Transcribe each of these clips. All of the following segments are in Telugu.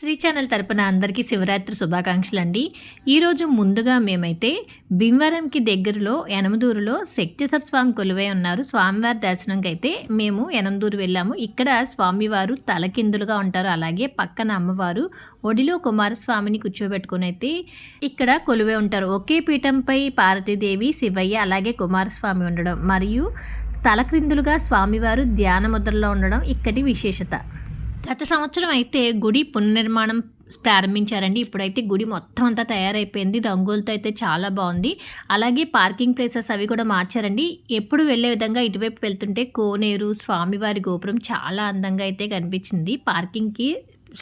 శ్రీ ఛానల్ తరపున అందరికీ శివరాత్రి శుభాకాంక్షలు అండి ఈరోజు ముందుగా మేమైతే భీమవరంకి దగ్గరలో యనమదూరులో శక్తిసర్ స్వామి కొలువై ఉన్నారు. స్వామివారి దర్శనంకి అయితే మేము యనమదూరు వెళ్ళాము. ఇక్కడ స్వామివారు తలకిందులుగా ఉంటారు. అలాగే పక్కన అమ్మవారు ఒడిలో కుమారస్వామిని కూర్చోబెట్టుకుని అయితే ఇక్కడ కొలువై ఉంటారు. ఒకే పీఠంపై పార్వతీదేవి శివయ్య అలాగే కుమారస్వామి ఉండడం మరియు తలక్రిందులుగా స్వామివారు ధ్యాన ముద్రలో ఉండడం ఇక్కడి విశేషత. గత సంవత్సరం అయితే గుడి పునర్నిర్మాణం ప్రారంభించారండి. ఇప్పుడైతే గుడి మొత్తం అంతా తయారైపోయింది. రంగులతో అయితే చాలా బాగుంది. అలాగే పార్కింగ్ ప్లేసెస్ అవి కూడా మార్చారండి. ఎప్పుడు వెళ్ళే విధంగా ఇటువైపు వెళ్తుంటే కోనేరు స్వామివారి గోపురం చాలా అందంగా అయితే కనిపించింది. పార్కింగ్కి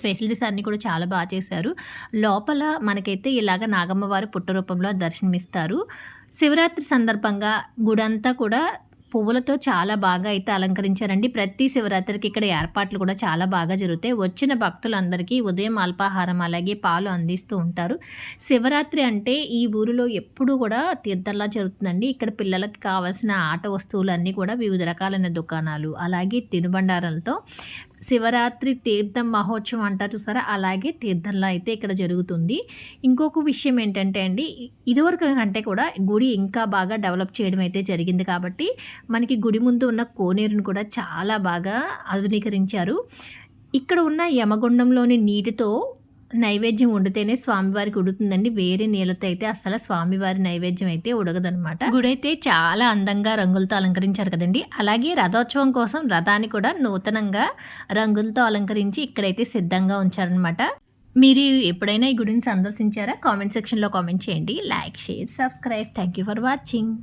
ఫెసిలిటీస్ అన్నీ కూడా చాలా బాగా చేశారు. లోపల మనకైతే ఇలాగ నాగమ్మవారు పుట్ట రూపంలో దర్శనమిస్తారు. శివరాత్రి సందర్భంగా గుడంతా కూడా పువ్వులతో చాలా బాగా అయితే అలంకరించారండి. ప్రతి శివరాత్రికి ఇక్కడ ఏర్పాట్లు కూడా చాలా బాగా జరుగుతాయి. వచ్చిన భక్తులందరికీ ఉదయం అల్పాహారం అలాగే పాలు అందిస్తూ ఉంటారు. శివరాత్రి అంటే ఈ ఊరిలో ఎప్పుడూ కూడా తీర్థంలా జరుగుతుందండి. ఇక్కడ పిల్లలకి కావాల్సిన ఆట వస్తువులన్నీ కూడా వివిధ రకాలైన దుకాణాలు అలాగే తినుబండారాలతో శివరాత్రి తీర్థం మహోత్సవం అంటారు చూసారా? అలాగే తీర్థంలో అయితే ఇక్కడ జరుగుతుంది. ఇంకొక విషయం ఏంటంటే అండి ఇదివరకు కంటే కూడా గుడి ఇంకా బాగా డెవలప్ చేయడం అయితే జరిగింది కాబట్టి మనకి గుడి ముందు ఉన్న కోనేరును కూడా చాలా బాగా ఆధునీకరించారు. ఇక్కడ ఉన్న యమగుండంలోని నీటితో నైవేద్యం వండితేనే స్వామివారికి ఉడుతుందండి. వేరే నీళ్ళతో అయితే అసలు స్వామివారి నైవేద్యం అయితే ఉడగదనమాట గుడైతే చాలా అందంగా రంగులతో అలంకరించారు కదండి. అలాగే రథోత్సవం కోసం రథాన్ని కూడా నూతనంగా రంగులతో అలంకరించి ఇక్కడైతే సిద్ధంగా ఉంచారనమాట మీరు ఎప్పుడైనా ఈ గుడిని సందర్శించారా? కామెంట్ సెక్షన్లో కామెంట్ చేయండి. Like share subscribe. Thank you for watching.